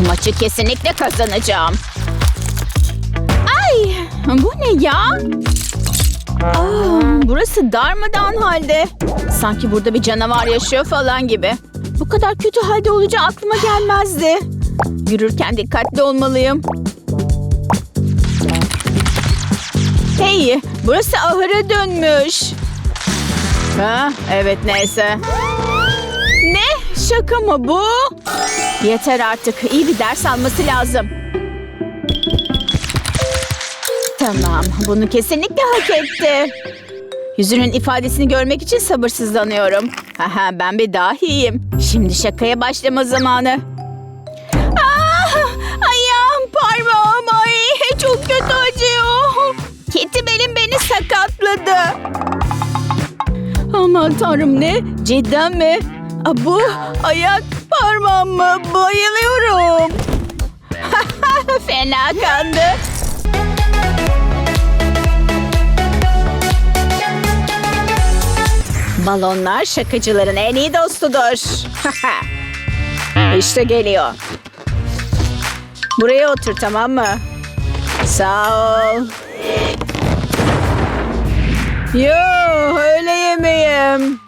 Bu maçı kesinlikle kazanacağım. Ay bu ne ya? Aa, burası darmadan halde. Sanki burada bir canavar yaşıyor falan gibi. Bu kadar kötü halde olacağı aklıma gelmezdi. Yürürken dikkatli olmalıyım. Hey, burası ahıra dönmüş. Ha, evet neyse. Ne? Şaka mı bu? Yeter artık. İyi bir ders alması lazım. Tamam, bunu kesinlikle hak etti. Yüzünün ifadesini görmek için sabırsızlanıyorum. Haha, ben bir dahiyim. Şimdi şakaya başlama zamanı. Ah, ayağım, parmağım, ay çok kötü acıyor. Keti belim beni sakatladı. Aman tanrım ne? Cidden mi? Bu ayak parmağım mı? Bayılıyorum. Fena kandı. Balonlar şakacıların en iyi dostudur. işte geliyor. Buraya otur tamam mı? Sağ ol. Yo öyle yemeyim.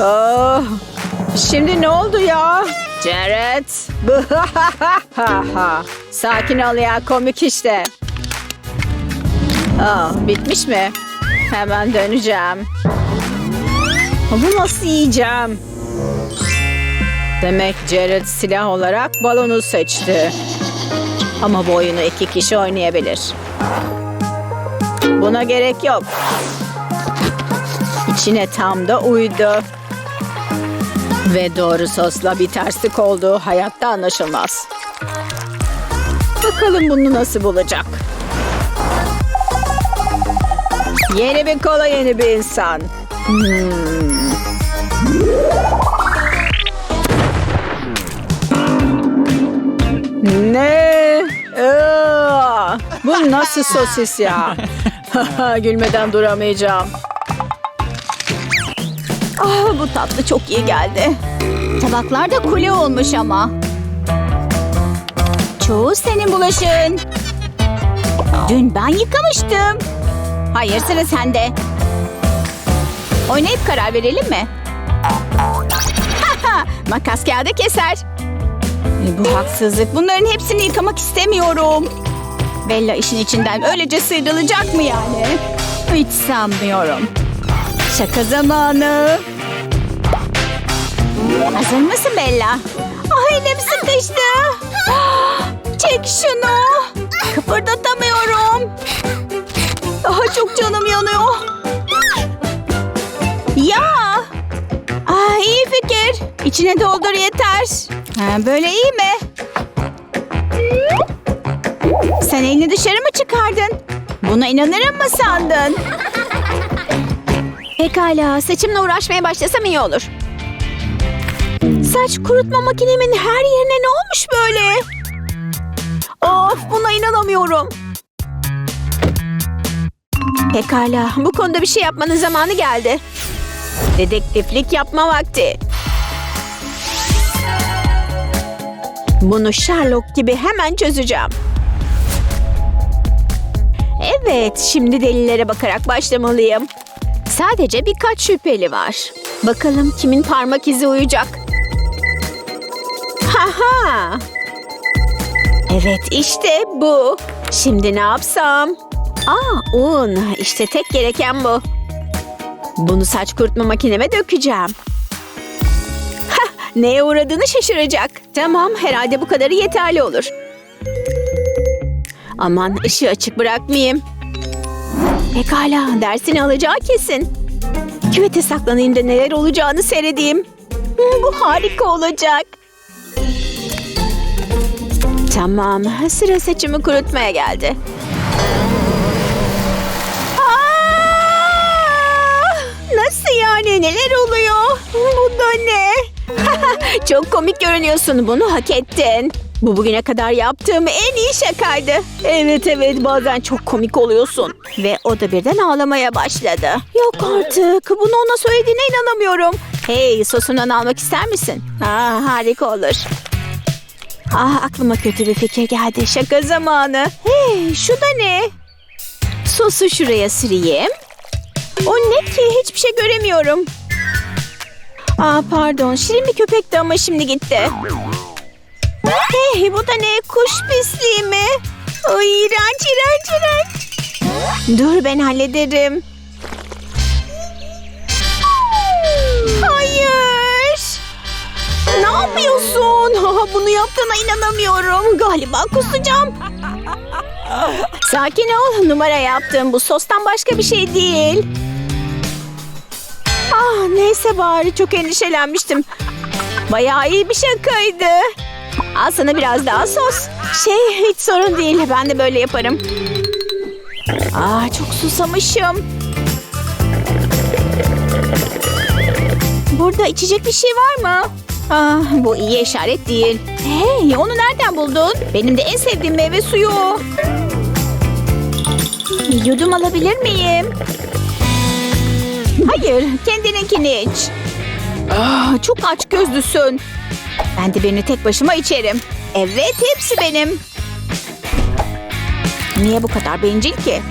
Oh, şimdi ne oldu ya? Jared. Sakin ol ya komik işte. Aa, bitmiş mi? Hemen döneceğim. Bu nasıl yiyeceğim? Demek Jared silah olarak balonu seçti. Ama bu oyunu iki kişi oynayabilir. Buna gerek yok. İçine tam da uydu. Ve doğru sosla bir terslik olduğu hayatta anlaşılmaz. Bakalım bunu nasıl bulacak. Yeni bir kola yeni bir insan. Hmm. Ne? Aa, bu nasıl sosis ya? Gülmeden duramayacağım. Ah, bu tatlı çok iyi geldi. Tabaklar da kule olmuş ama. Çoğu senin bulaşın. Dün ben yıkamıştım. Hayır sıra sende. Oynayıp karar verelim mi? Makas kağıdı keser. E, bu haksızlık. Bunların hepsini yıkamak istemiyorum. Bella işin içinden öylece sıyrılacak mı yani? Hiç sanmıyorum. Şaka zamanı. Hazır mısın Bella? Ah elim sıkıştı. Çek şunu. Kıpırdatamıyorum. Daha çok canım yanıyor. Ya. Ah iyi fikir. İçine doldur yeter. Ha, böyle iyi mi? Sen elini dışarı mı çıkardın? Buna inanırım mı sandın? Pekala, saçımla uğraşmaya başlasam iyi olur. Saç kurutma makinemin her yerine ne olmuş böyle? Of, buna inanamıyorum. Pekala, bu konuda bir şey yapmanın zamanı geldi. Dedektiflik yapma vakti. Bunu Sherlock gibi hemen çözeceğim. Evet, şimdi delillere bakarak başlamalıyım. Sadece birkaç şüpheli var. Bakalım kimin parmak izi uyacak. Haha! Evet, işte bu. Şimdi ne yapsam? Aa, un. İşte tek gereken bu. Bunu saç kurutma makineme dökeceğim. Hah, neye uğradığını şaşıracak. Tamam, herhalde bu kadarı yeterli olur. Aman ışığı açık bırakmayayım. Pekala, dersini alacağı kesin. Küvete saklanayım da neler olacağını seyredeyim. Hmm, Bu harika olacak. Tamam, sıra saçımı kurutmaya geldi. Nasıl yani? Neler oluyor? Bu da ne? Çok komik görünüyorsun. Bunu hak ettin. Bu bugüne kadar yaptığım en iyi şakaydı. Evet evet bazen çok komik oluyorsun. Ve o da birden ağlamaya başladı. Yok artık. Bunu ona söylediğine inanamıyorum. Hey sosundan almak ister misin? Aa, harika olur. Ah aklıma kötü bir fikir geldi. Şaka zamanı. Hey şu da ne? Sosu şuraya süreyim. O ne ki? Hiçbir şey göremiyorum. Aa pardon. Şirin bir köpekti ama şimdi gitti. Hey bu da ne? Kuş pisliği mi? Ay iğrenç iğrenç iğrenç. Dur ben hallederim. Hayır. Ne yapıyorsun? Bunu yaptığına inanamıyorum. Galiba kusacağım. Sakin ol. Numara yaptım. Bu sostan başka bir şey değil. Ah neyse bari çok endişelenmiştim. Bayağı iyi bir şakaydı. Al sana biraz daha sos. Şey hiç sorun değil. Ben de böyle yaparım. Aa çok susamışım. Burada içecek bir şey var mı? Ah, bu iyi işaret değil. Hey, onu nereden buldun? Benim de en sevdiğim meyve suyu. yudum alabilir miyim? Hayır, kendininkini iç. Ah, çok aç gözlüsün. Ben de birini tek başıma içerim. Evet, hepsi benim. Niye bu kadar bencil ki?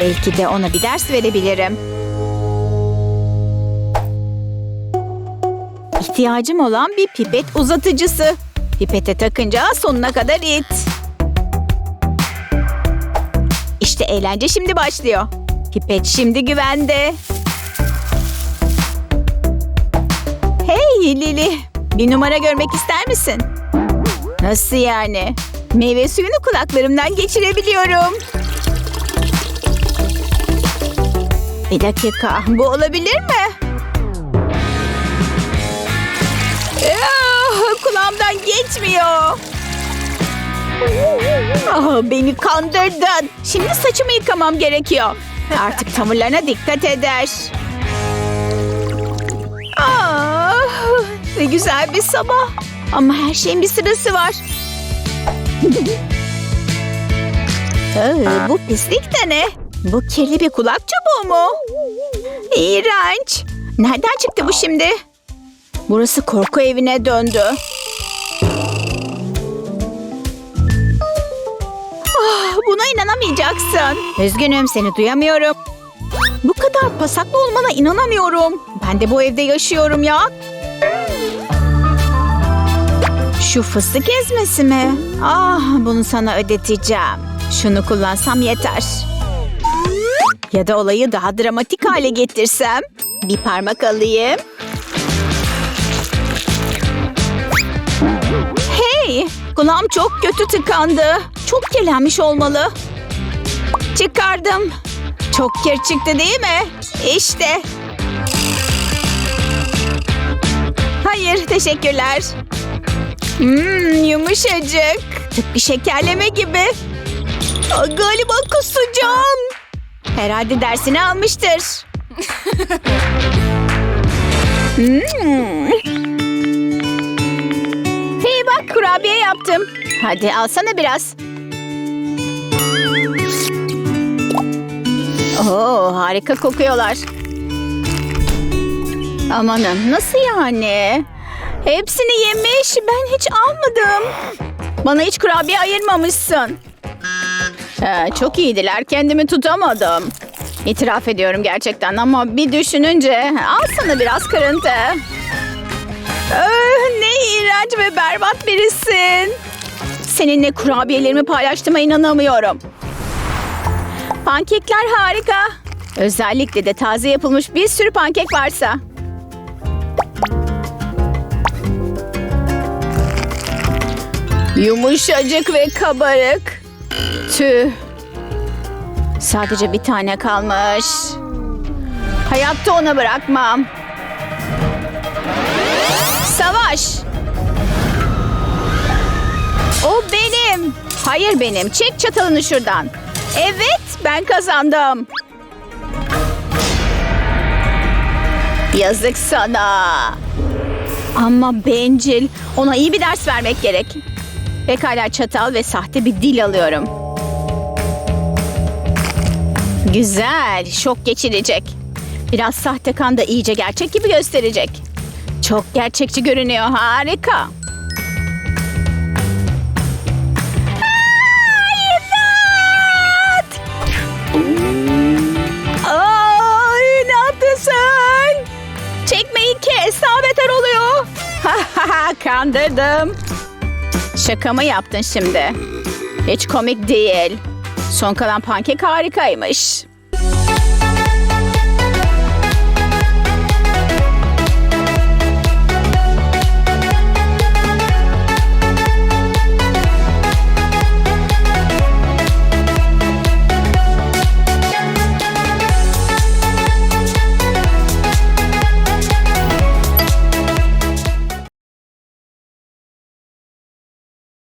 Belki de ona bir ders verebilirim. İhtiyacım olan bir pipet uzatıcısı. Pipete takınca sonuna kadar it. İşte eğlence şimdi başlıyor. Pipet şimdi güvende. Hey Lili, bir numara görmek ister misin? Nasıl yani? Meyve suyunu kulaklarımdan geçirebiliyorum. Bir dakika, bu olabilir mi? Ah, kulağımdan geçmiyor. Ah, beni kandırdın. Şimdi saçımı yıkamam gerekiyor. Artık tavırlarına dikkat eder. Ne güzel bir sabah. Ama her şeyin bir sırası var. Aa, bu pislik de ne? Bu kirli bir kulak çubuğu mu? İğrenç. Nereden çıktı bu şimdi? Burası korku evine döndü. Ah, buna inanamayacaksın. Üzgünüm seni duyamıyorum. Bu kadar pasaklı olmana inanamıyorum. Ben de bu evde yaşıyorum ya. Şu fıstık ezmesi mi? Ah bunu sana ödeteceğim. Şunu kullansam yeter. Ya da olayı daha dramatik hale getirsem. Bir parmak alayım. Hey! Kulağım çok kötü tıkandı. Çok kirlenmiş olmalı. Çıkardım. Çok kir çıktı değil mi? İşte. Hayır, teşekkürler. Hmm, yumuşacık. Tıpkı şekerleme gibi. Aa, galiba kusacağım. Herhalde dersini almıştır. Hmm. Hey bak kurabiye yaptım. Hadi alsana biraz. Oo harika kokuyorlar. Amanın nasıl yani? Hepsini yemiş ben hiç almadım. Bana hiç kurabiye ayırmamışsın. He, çok iyiydiler kendimi tutamadım. İtiraf ediyorum gerçekten ama bir düşününce al sana biraz kırıntı. Öh, ne iğrenç ve berbat birisin. Seninle kurabiyelerimi paylaştığıma inanamıyorum. Pankekler harika. Özellikle de taze yapılmış bir sürü pankek varsa. Yumuşacık ve kabarık. Tüh. Sadece bir tane kalmış. Hayatta ona bırakmam. Savaş. O benim. Hayır benim. Çek çatalını şuradan. Evet ben kazandım. Yazık sana. Ama bencil. Ona iyi bir ders vermek gerek. Pekala çatal ve sahte bir dil alıyorum. Güzel. Şok geçirecek. Biraz sahte kan da iyice gerçek gibi gösterecek. Çok gerçekçi görünüyor. Harika. Çekmeyi kes. Daha beter oluyor. Kandırdım. Şaka mı yaptın şimdi? Hiç komik değil. Son kalan pankek harikaymış.